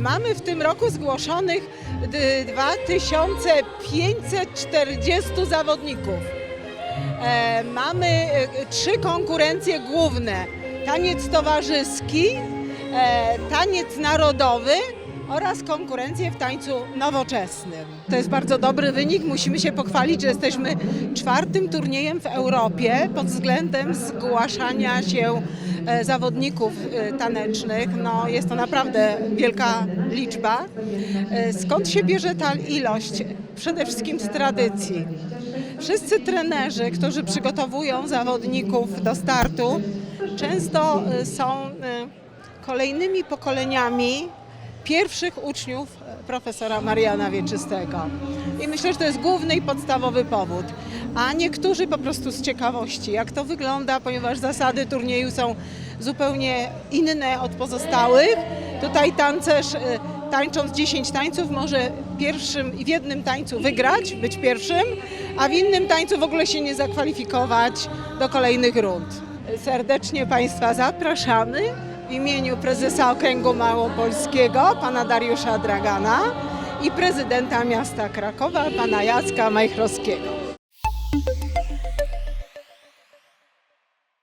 Mamy w tym roku zgłoszonych d- 2540 zawodników. E, mamy e, trzy konkurencje główne. Taniec towarzyski, e, taniec narodowy oraz konkurencje w tańcu nowoczesnym. To jest bardzo dobry wynik. Musimy się pochwalić, że jesteśmy czwartym turniejem w Europie pod względem zgłaszania się e, zawodników e, tanecznych. No, jest to naprawdę wielka liczba. E, Skąd się bierze ta ilość? Przede wszystkim z tradycji. Wszyscy trenerzy, którzy przygotowują zawodników do startu, często są kolejnymi pokoleniami pierwszych uczniów y, profesora Mariana Wieczystego. I myślę, że to jest główny i podstawowy powód. A niektórzy po prostu z ciekawości, jak to wygląda, ponieważ zasady turnieju są zupełnie inne od pozostałych. Tutaj tancerz y, tańcząc 10 tańców może pierwszym i w jednym tańcu wygrać, być pierwszym, a w innym tańcu w ogóle się nie zakwalifikować do kolejnych rund. Serdecznie Państwa zapraszamy w imieniu prezesa Okręgu Małopolskiego, pana Dariusza Dragana i prezydenta miasta Krakowa, pana Jacka Majchrowskiego.